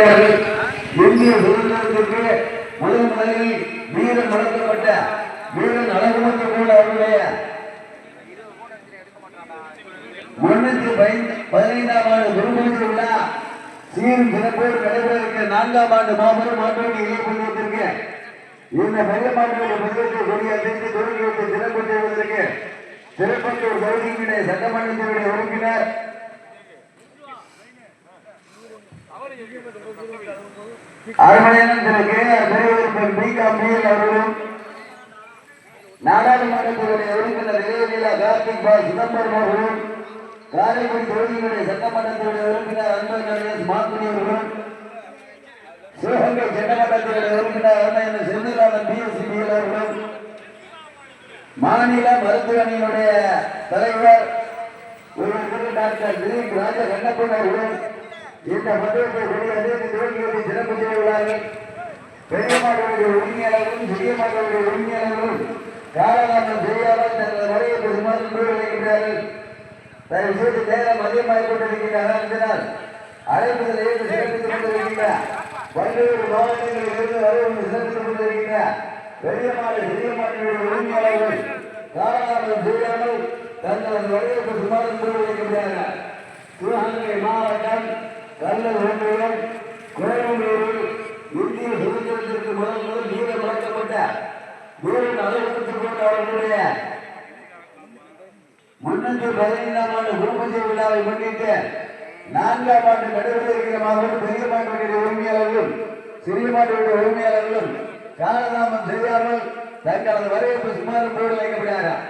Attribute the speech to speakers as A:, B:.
A: இந்திய சுதந்திரத்திற்கு முதல் முதலில் வீரன் வளர்க்கப்பட்ட வீரன் அழகுமத்து கூட அவருடைய முன்னூத்தி பதினைந்தாம் ஆண்டு குருபூஜை விழா சீரும் சிறப்போடு நடைபெற இருக்கிற நான்காம் ஆண்டு மாபெரும் மாற்றத்தை இயக்கப்படுவதற்கு இந்த பெரிய மாற்றத்தை பங்கேற்று கொடியேற்றி தொடங்கி வைத்து சிறப்பு செய்வதற்கு திருப்பத்தூர் தொகுதியினுடைய சட்டமன்றத்தினுடைய உறுப்பினர் அரவணையன் திரு கே பெரியவர் பி காம்பியல் அவர்களும் நாடாளுமன்றத்தினுடைய உறுப்பினர் இளையநிலா கார்த்திக் பா சிதம்பரம் அவர்களும் காரைக்குடி தொகுதியினுடைய சட்டமன்றத்தினுடைய உறுப்பினர் அன்பர் கணேஷ் மாக்குடி அவர்களும் சிவகங்கை சட்டமன்றத்தினுடைய உறுப்பினர் அருமையான செந்திலாளன் பி எஸ் பிஎல் அவர்களும் மாநில மருத்துவணியினுடைய தலைவர் ஒரு டாக்டர் திலீப் ராஜ கண்ணப்பன் அவர்களும் இந்த மண்டலத்தை வெளியே துவங்கியதை சிறப்பு செய்துள்ளார்கள் பெரிய மாணவருடைய உரிமையாளர்களும் சிறிய மாணவருடைய உரிமையாளர்களும் காலகாலம் செய்யாமல் தங்கள் வரையை பெருமாறு முடிவடைகின்றார்கள் தயவு செய்து நேரம் அதிகமாக கொண்டிருக்கின்றன அதனால் ஏற்று சிறப்பித்துக் கொண்டிருக்கின்ற பல்வேறு மாவட்டங்களில் இருந்து வரவு சிறப்பித்துக் கொண்டிருக்கின்ற பெரிய மாநில சிறிய மாநில உரிமையாளர்கள் காலகாலம் செய்யாமல் தங்களது வரையை சிவகங்கை மாவட்டம் கல்லல் ஒன்றியம் கோயம்பேடு இந்திய சுதந்திரத்திற்கு முதல் முதல் வீரம் வழங்கப்பட்ட வீரன் அலுவலகத்தில் கொண்ட அவர்களுடைய முன்னூத்தி பதினைந்தாம் ஆண்டு குருபூஜை விழாவை முன்னிட்டு நான்காம் ஆண்டு நடைபெற இருக்கிற மாவட்டம் பெரிய மாட்டுடைய உரிமையாளர்களும் சிறிய மாட்டுடைய உரிமையாளர்களும் காலதாமம் செய்யாமல் தங்களது வரவேற்பு சுமார் போடு வைக்கப்படுகிறார்கள்